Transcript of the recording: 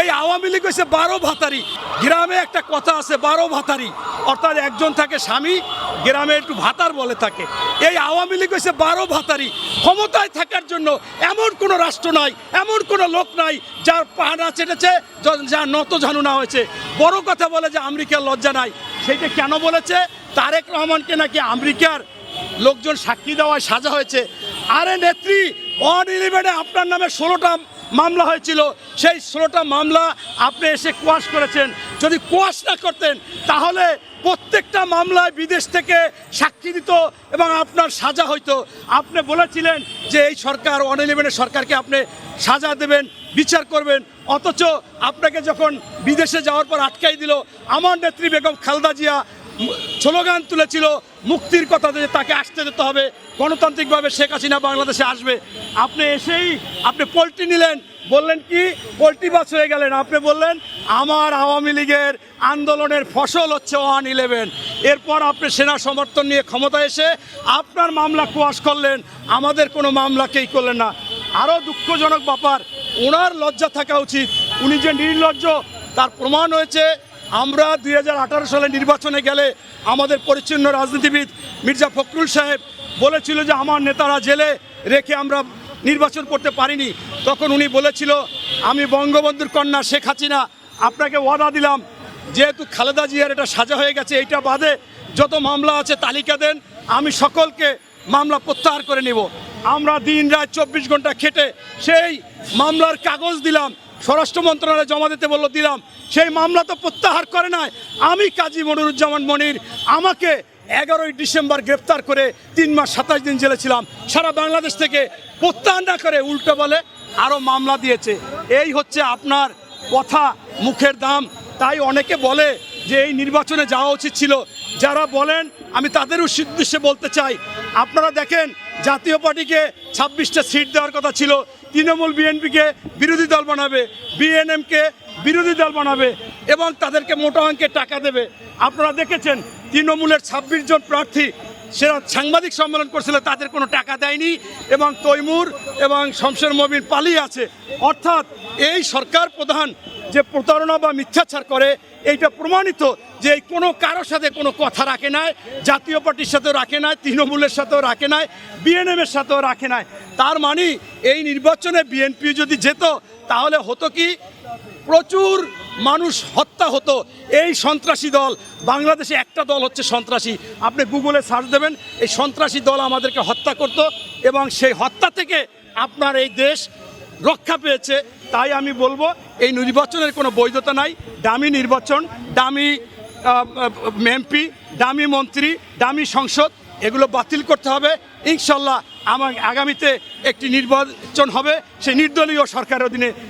এই আওয়ামী লীগ হচ্ছে বারো ভাতারি। গ্রামে একটা কথা আছে, বারো ভাতারি। অর্থাৎ একজন থাকে স্বামী, গ্রামে একটু ভাতার বলে থাকে। এই আওয়ামী লীগ হচ্ছে বারো ভাতারি। ক্ষমতায় থাকার জন্য এমন কোনো রাষ্ট্র নাই, এমন কোনো লোক নাই, যার পাহাড়া চেটেছে যার নত ঝানু না হয়েছে। বড় কথা বলে যে আমেরিকার লজ্জা নাই। সেইটা কেন বলেছে? তারেক রহমানকে নাকি আমেরিকার লোকজন সাক্ষী দেওয়ায় সাজা হয়েছে। আরে নেত্রী অন ইলেভেনে আপনার নামে ষোলোটা মামলা হয়েছিল, সেই ষোলোটা মামলা আপনি এসে কোয়াশ করেছেন। যদি কোয়াশ না করতেন, তাহলে প্রত্যেকটা মামলায় বিদেশ থেকে সাক্ষী দিত এবং আপনার সাজা হইতো। আপনি বলেছিলেন যে এই সরকার অন ইলেভেনের সরকারকে আপনি সাজা দেবেন, বিচার করবেন। অথচ আপনাকে যখন বিদেশে যাওয়ার পর আটকাই দিল, আমার নেত্রী বেগম খালদা জিয়া স্লোগান তুলেছিল, মুক্তির কথা যে তাকে আসতে যেতে হবে। গণতান্ত্রিকভাবে শেখ হাসিনা বাংলাদেশে আসবে। আপনি এসেই আপনি পোলট্রি নিলেন, বললেন কি, পোল্ট্রি বাস হয়ে গেলেন। আপনি বললেন, আমার আওয়ামী লীগের আন্দোলনের ফসল হচ্ছে ওয়ান ইলেভেন। এরপর আপনি সেনা সমর্থন নিয়ে ক্ষমতা এসে আপনার মামলা কোয়াশ করলেন। আমাদের কোনো মামলাকেই করলেন না। আরও দুঃখজনক ব্যাপার, ওনার লজ্জা থাকা উচিত। উনি যে নির্লজ্জ, তার প্রমাণ হয়েছে আমরা দুই হাজার আঠারো সালে নির্বাচনে গেলে আমাদের পরিচ্ছন্ন রাজনীতিবিদ মির্জা ফখরুল সাহেব বলেছিল যে আমার নেতারা জেলে রেখে আমরা নির্বাচন করতে পারিনি। তখন উনি বলেছিল, আমি বঙ্গবন্ধুর কন্যা শেখ হাসিনা, আপনাকে ওয়াদা দিলাম, যেহেতু খালেদা জিয়ার এটা সাজা হয়ে গেছে, এইটা বাদে যত মামলা আছে তালিকা দেন, আমি সকলকে মামলা প্রত্যাহার করে নেব। আমরা দিন রাত চব্বিশ ঘণ্টা খেটে সেই মামলার কাগজ দিলাম, স্বরাষ্ট্র মন্ত্রণালয়ে জমা দিতে বলল, দিলাম। সেই মামলা তো প্রত্যাহার করে নাই। আমি কাজী মনিরুজ্জামান মনির, আমাকে এগারোই ডিসেম্বর গ্রেপ্তার করে তিন মাস সাতাশ দিন জেলে ছিলাম। সারা বাংলাদেশ থেকে প্রত্যাহার না করে উল্টো বলে আরও মামলা দিয়েছে। এই হচ্ছে আপনার কথা, মুখের দাম। তাই অনেকে বলে যে এই নির্বাচনে যাওয়া উচিত ছিল। যারা বলেন, আমি তাদেরও উদ্দেশ্যে বলতে চাই। আপনারা দেখেন, জাতীয় পার্টিকে ছাব্বিশটা সিট দেওয়ার কথা ছিল। তৃণমূল বিএনপিকে বিরোধী দল বানাবে। বিএনএমকে বিরোধী দল বানাবে এবং তাদেরকে মোটা অঙ্কের টাকা দেবে। আপনারা দেখেছেন, তৃণমূলের ছাব্বিশ জন প্রার্থী, সেরা সাংবাদিক সম্মেলন করছিল, তাদের কোনো টাকা দেয়নি এবং তৈমুর এবং শমশের মবিন পালিয়ে আছে। অর্থাৎ এই সরকার প্রধান যে প্রতারণা বা মিথ্যাচার করে, এইটা প্রমাণিত যে কোনো কারোর সাথে কোনো কথা রাখে নাই, জাতীয় পার্টির সাথেও রাখে নাই, তৃণমূলের সাথেও রাখে নাই বিএনএমের সাথেও রাখে নাই। তার মানে এই নির্বাচনে বিএনপি যদি যেত, তাহলে হতো কি প্রচুর মানুষ হত্যা হতো। এই সন্ত্রাসী দল, বাংলাদেশে একটা দল হচ্ছে সন্ত্রাসী। আপনি গুগলে সার্চ দেবেন, এই সন্ত্রাসী দল আমাদেরকে হত্যা করত এবং সেই হত্যা থেকে আপনার এই দেশ রক্ষা পেয়েছে। তাই আমি বলব, এই নির্বাচনের কোনো বৈধতা নাই। দামি নির্বাচন, দামি এমপি, দামি মন্ত্রী, দামি সংসদ, এগুলো বাতিল করতে হবে। ইনশাল্লাহ আমার আগামীতে একটি নির্বাচন হবে। সেই নির্দলীয় সরকারের অধীনে